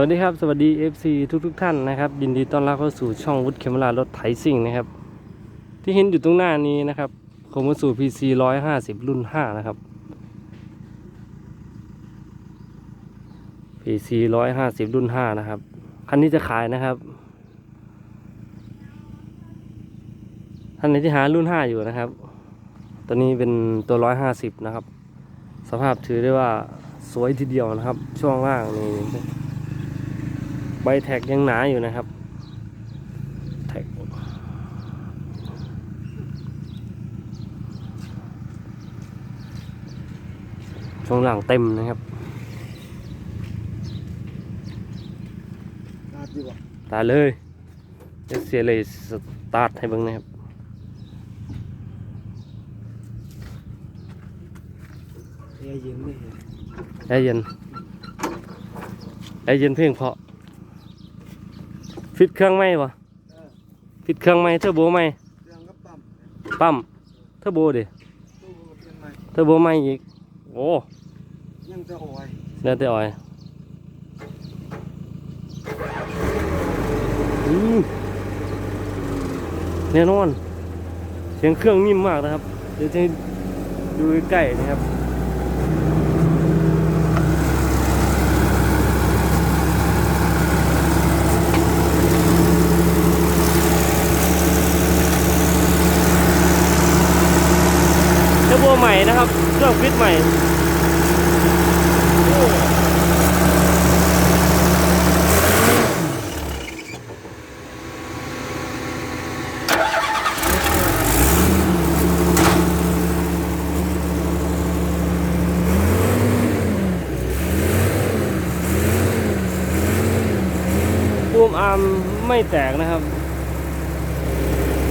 วัสดีครับ สวัสดี FC ทุกทุกๆท่านนะครับยินดีต้อนรับเข้าสู่ช่องวุฒิเคมรารถไถซิ่งนะครับ ที่เห็นอยู่ตรงหน้านี้นะครับคอมสู PC 150 รุ่น 5 นะครับ PC 150 รุ่น 5 นะครับ คันนี้จะขายนะครับท่านไหนที่หารุ่น 5 อยู่นะครับ ตัวนี้เป็นตัว 150 นะครับ สภาพถือได้ว่าสวยทีเดียวนะครับ ช่วงล่างนี่ บแท็กยังหนาอยู่นะครับ แท็ก ช่วงหลังเต็มนะครับนาดีกว่าตายเลยเดี๋ยวเสียเลยสตาร์ทให้เบิ่งนะครับแอร์เย็นไม่เห็นแอร์เย็นแอร์เย็นเพียงเพราะ ฟิตเครื่องไหมวะเออฟิตเครื่องไหมเทอร์โบไหมเครื่องก็ปั๊มปั๊มเทอร์โบดิตู้ก็เป็นไม้เทอร์โบไหมอีกโอ้ยังจะโอยเดี๋ยวแต่อ่อยอืมแน่นอนเสียงเครื่องนิ่มมากนะครับเดี๋ยวจะให้ดูใกล้ๆนะครับ เทอร์โบ ใหม่นะครับ เครื่องฟิตใหม่ปูมอาร์มไม่แตกนะครับ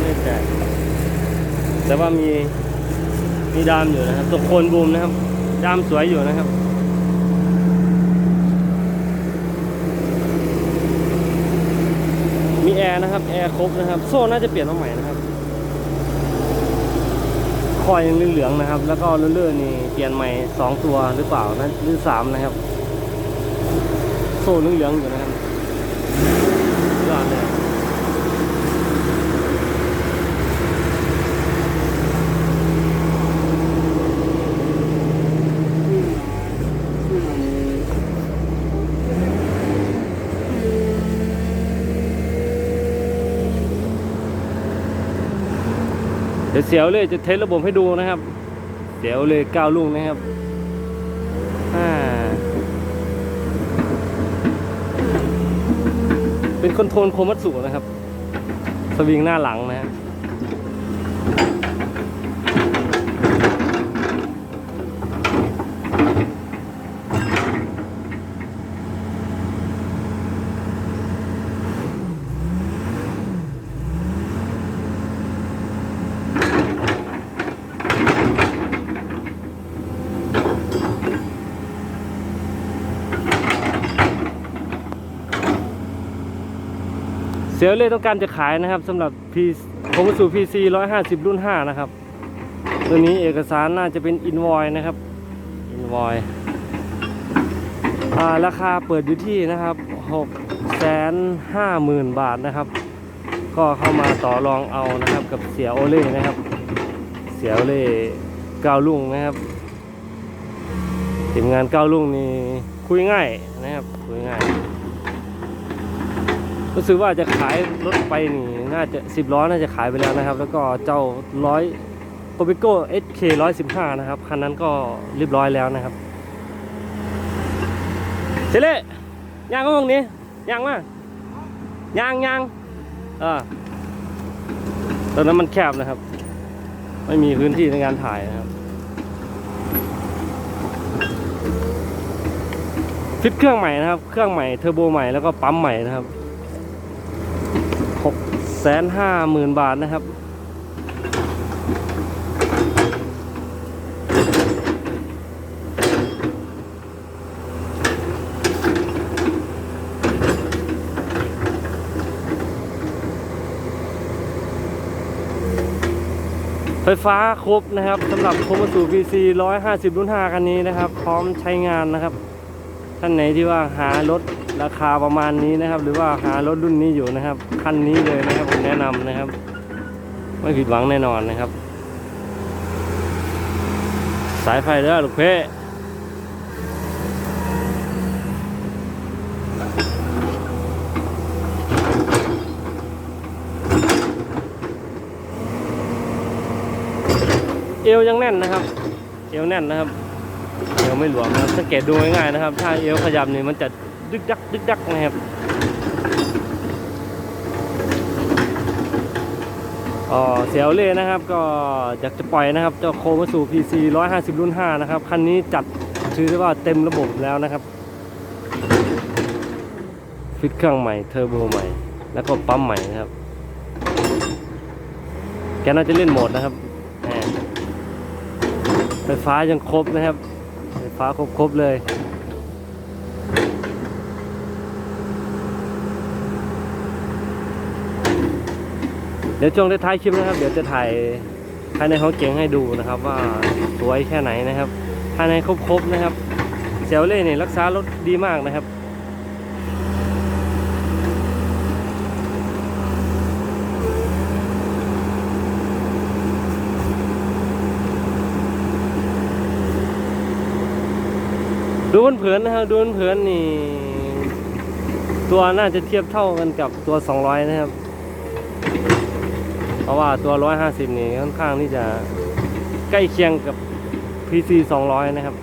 ไม่แตก แต่ว่ามี มีดามอยู่นะครับตัวโคนบูมนะครับ ดามสวยอยู่นะครับมีแอร์นะครับแอร์ครบนะครับ โซ่น่าจะเปลี่ยนมาใหม่นะครับคอยยังเหลืองๆนะครับ แล้วก็เลื่อนๆนี่เปลี่ยนใหม่สองตัวหรือเปล่านะหรือสามนะครับ โซ่เหลืองๆอยู่นะครับยอดเลย เดี๋ยวเสียวเลยจะเทสระบบให้ดูนะครับ เสียวเลยก้าวลุงนะครับอ่าเป็นคอนโทรลโคมัตสุนะครับ สวิงหน้าหลังนะ เสียเลยต้องการจะขายนะครับสำหรับพีโคมัตสุ PC 150 รุ่น 5 นะครับ ตัวนี้เอกสารน่าจะเป็นอินวอยนะครับอินวอยราคาเปิดอยู่ที่นะครับ6แสนห้าหมื่นบาทนะครับ ก็เข้ามาต่อรองเอานะครับกับเสียโอเล่นะครับ เสียโอเล่ก้าวลุ่งนะครับทีมงานก้าวลุ่งนี่คุยง่ายนะครับคุยง่าย รู้สึกว่าจะขายรถไปนี่น่าจะสิบล้อน่าจะขายไปแล้วนะครับ แล้วก็เจ้าร้อยโ o ปิโก้ SK ร้อยสิบห้านะครับ คันนั้นก็เรียบร้อยแล้วนะครับเซเล่ยางก็ตรงนี้ยางมากยางยางเออตอนนั้นมันแคบนะครับ ไม่มีพื้นที่ในการถ่ายนะครับฟิตเครื่องใหม่นะครับ เครื่องใหม่เทอร์โบใหม่แล้วก็ปั๊มใหม่นะครับ หกแสนห้าหมื่นบาทนะครับ ไฟฟ้าครบนะครับสำหรับโคมสู PC 150 รุ่น 5 คันนี้นะครับ พร้อมใช้งานนะครับ ท่านไหนที่ว่าหารถ ราคาประมาณนี้นะครับ หรือว่าหารถรุ่นนี้อยู่นะครับคันนี้เลยนะครับผมแนะนำนะครับ ไม่ผิดหวังแน่นอนนะครับ สายไฟเด้อลูกเพ่เอวยังแน่นนะครับ เอวแน่นนะครับเอวไม่หลวมนะครับสังเกตดูง่ายๆนะครับ ถ้าเอวขยับนี่มันจะ ดึกดักดึกดักนะครับอ๋อเสียวเล่นะครับ ก็อยากจะปล่อยนะครับเจ้าโคมาสู่ PC 150 รุ่น 5 นะครับ คันนี้จัดถือได้ว่าเต็มระบบแล้วนะครับ ฟิตเครื่องใหม่ เทอร์โบใหม่ แล้วก็ปั๊มใหม่นะครับ แกน่าจะเล่นโหมดนะครับไฟฟ้ายังครบนะครับ ไฟฟ้าครบครบเลย เดี๋ยวช่วงท้ายคลิปนะครับ เดี๋ยวจะถ่ายภายในห้องเก๋งให้ดูนะครับ ว่าสวยแค่ไหนนะครับ ภายในครบๆนะครับเซลเล่เนี่ยรักษารถดีมากนะครับดูเผินๆนะครับดูเผินๆนี่ ตัวน่าจะเทียบเท่ากันกับตัว 200 นะครับ ราะว่าตัว 150 นี่ค่อนข้างที่จะใกล้เคียงกับ PC 200 นะครับ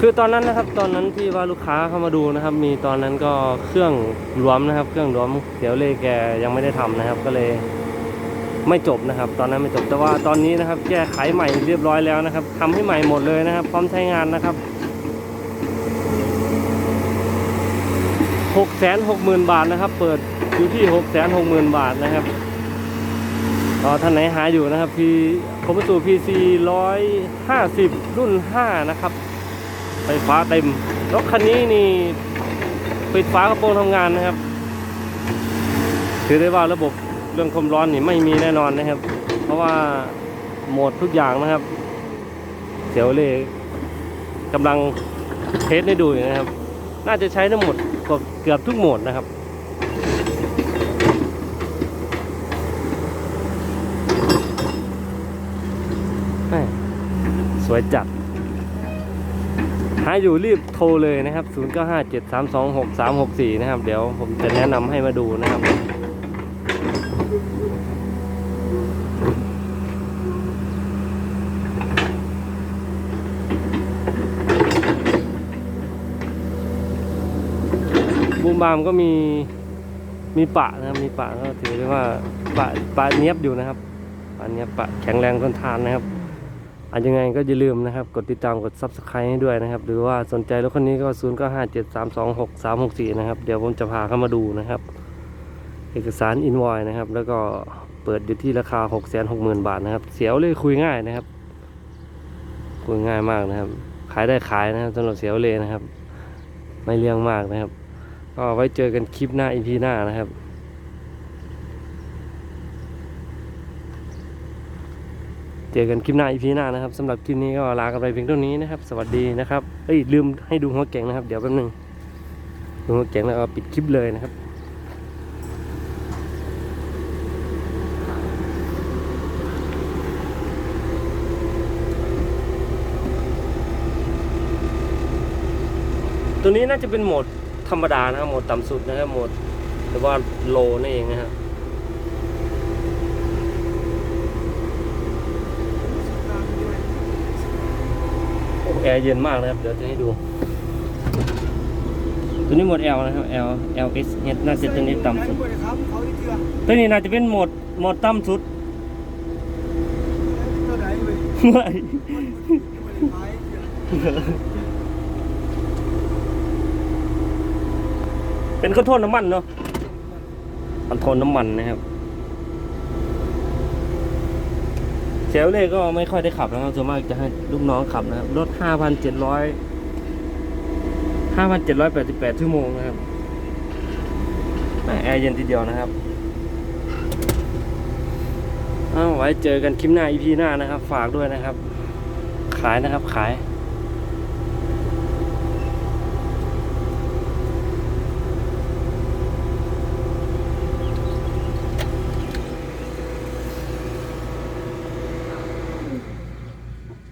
คือตอนนั้นนะครับตอนนั้นที่ว่าลูกค้าเข้ามาดูนะครับ มีตอนนั้นก็เครื่องรวมนะครับ เครื่องรวมเดี๋ยวเลยแกยังไม่ได้ทำนะครับก็เลย ไม่จบนะครับ ตอนนั้นไม่จบแต่ว่าตอนนี้นะครับ แก้ไขใหม่เรียบร้อยแล้วนะครับทำให้ใหม่หมดเลยนะครับ พร้อมใช้งานนะครับหกแสนหกหมื่นบาทนะครับ เปิดอยู่ที่หกแสนหกหมื่นบาทนะครับก็ท่านไหนหาอยู่นะครับพีคอมพิวเตอร์พีซีร้อยห้าสิบรุ่นห้านะครับ ไฟฟ้าเต็มรถคันนี้นี่ปิดฝากระโปรงทำงานนะครับ ถือได้ว่าระบบ เรื่องความร้อนนี่ไม่มีแน่นอนนะครับ เพราะว่าโหมดทุกอย่างนะครับ เสียวเล่กำลังเทสให้ดูอยู่นะครับ น่าจะใช้ทั้งหมดเกือบทุกโหมดนะครับสวยจัด หาอยู่รีบโทรเลยนะครับ 0957326364 นะครับ เดี๋ยวผมจะแนะนำให้มาดูนะครับ บามก็มีมีปะนะครับมีปะก็ถือได้ว่าปะปะเนียบอยู่นะครับปะเนียบปะแข็งแรงทนทานนะครับอาจยังไงก็อย่าลืมนะครับ กดติดตามกด subscribe ให้ด้วยนะครับ หรือว่าสนใจรถคันนี้ก็0 9 5 7 3 2 6 3 6 4นะครับ เดี๋ยวผมจะพาเข้ามาดูนะครับ เอกสารอินวอยนะครับ แล้วก็เปิดอยู่ที่ราคา6 6 0 0 0 0บาทนะครับ เสียวเลยคุยง่ายนะครับ คุยง่ายมากนะครับ ขายได้ขายนะครับสำหรับเสียวเลยนะครับ ไม่เลี่ยงมากนะครับ ก็ไว้เจอกันคลิปหน้าอีพีหน้านะครับเจอกันคลิปหน้าอีพีหน้านะครับสำหรับคลิปนี้ก็ลากันไปเพียงเท่านี้นะครับ สวัสดีนะครับเอ้ยลืมให้ดูหัวเก่งนะครับ เดี๋ยวแป๊บนึงดูหัวเก่งแล้วก็ปิดคลิปเลยนะครับตัวนี้น่าจะเป็นโหมด ธรรมดานะครับโหมดต่ำสุดนะครับโหมดหรือว่าโลนั่นเองนะครับโอ้แอร์เย็นมากนะครับ เดี๋ยวจะให้ดู ตัวนี้โหมด L นะครับ L L S เนี่ยน่าจะตัวนี้ต่ำสุดครับเขาที่เจือตัวนี้น่าจะเป็นโหมดโหมดต่ำสุดตัวไหนเว้ย ไม่ ไม้ เป็นคอนโทรลน้ำมันเนาะคอนโทรลน้ำมันนะครับเชลเล่ก็ไม่ค่อยได้ขับนะครับส่วนมากจะให้ลูกน้องขับนะครับรถ5,700 5,788ชั่วโมงนะครับแม่แอร์เย็นทีเดียวนะครับเอาไว้เจอกันคลิปหน้า EP หน้านะครับ ฝากด้วยนะครับ ขายนะครับขาย